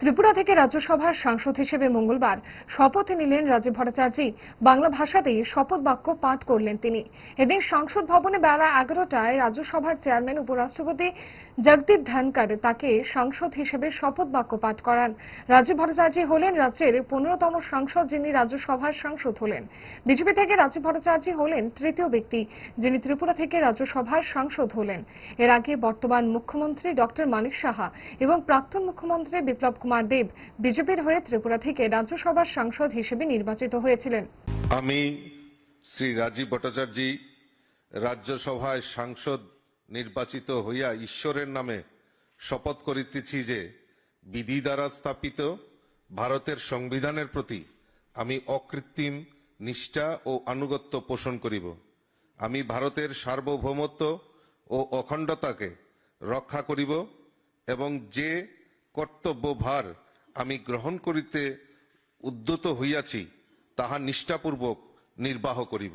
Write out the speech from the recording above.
ত্রিপুরা থেকে রাজ্যসভার সাংসদ হিসেবে মঙ্গলবার শপথ নিলেন রাজীব ভট্টাচার্য। বাংলা ভাষাতেই শপথ বাক্য পাঠ করলেন তিনি। এদিন সংসদ ভবনে বেলা এগারোটায় রাজ্যসভার চেয়ারম্যান, উপরাষ্ট্রপতি জগদীপ ধনকর তাকে সাংসদ হিসেবে শপথ বাক্য পাঠ করান। রাজীব ভট্টাচার্য হলেন রাজ্যের পনেরোতম সাংসদ, যিনি রাজ্যসভার সাংসদ হলেন। বিজেপি থেকে রাজীব ভট্টাচার্য হলেন তৃতীয় ব্যক্তি, যিনি ত্রিপুরা থেকে রাজ্যসভার সাংসদ হলেন। এর আগে বর্তমান মুখ্যমন্ত্রী ডক্টর মানিক সাহা এবং প্রাক্তন মুখ্যমন্ত্রী বিপ্লব কুমার দেব বিজেপির হয়ে ত্রিপুরা থেকে রাজ্যসভার সাংসদ হিসেবে নির্বাচিত হয়েছিলেন। আমি শ্রী রাজীব ভট্টাচার্য রাজ্যসভায় সাংসদ নির্বাচিত হইয়া ঈশ্বরের নামে শপথ করিতেছি যে বিধি দ্বারা স্থাপিত ভারতের সংবিধানের প্রতি আমি অকৃত্রিম নিষ্ঠা ও আনুগত্য পোষণ করিব। আমি ভারতের সার্বভৌমত্ব ও অখণ্ডতাকে রক্ষা করিব এবং যে কর্তব্যভার আমি গ্রহণ করিতে উদ্যত হইয়াছি তাহা নিষ্ঠাপূর্বক নির্বাহ করিব।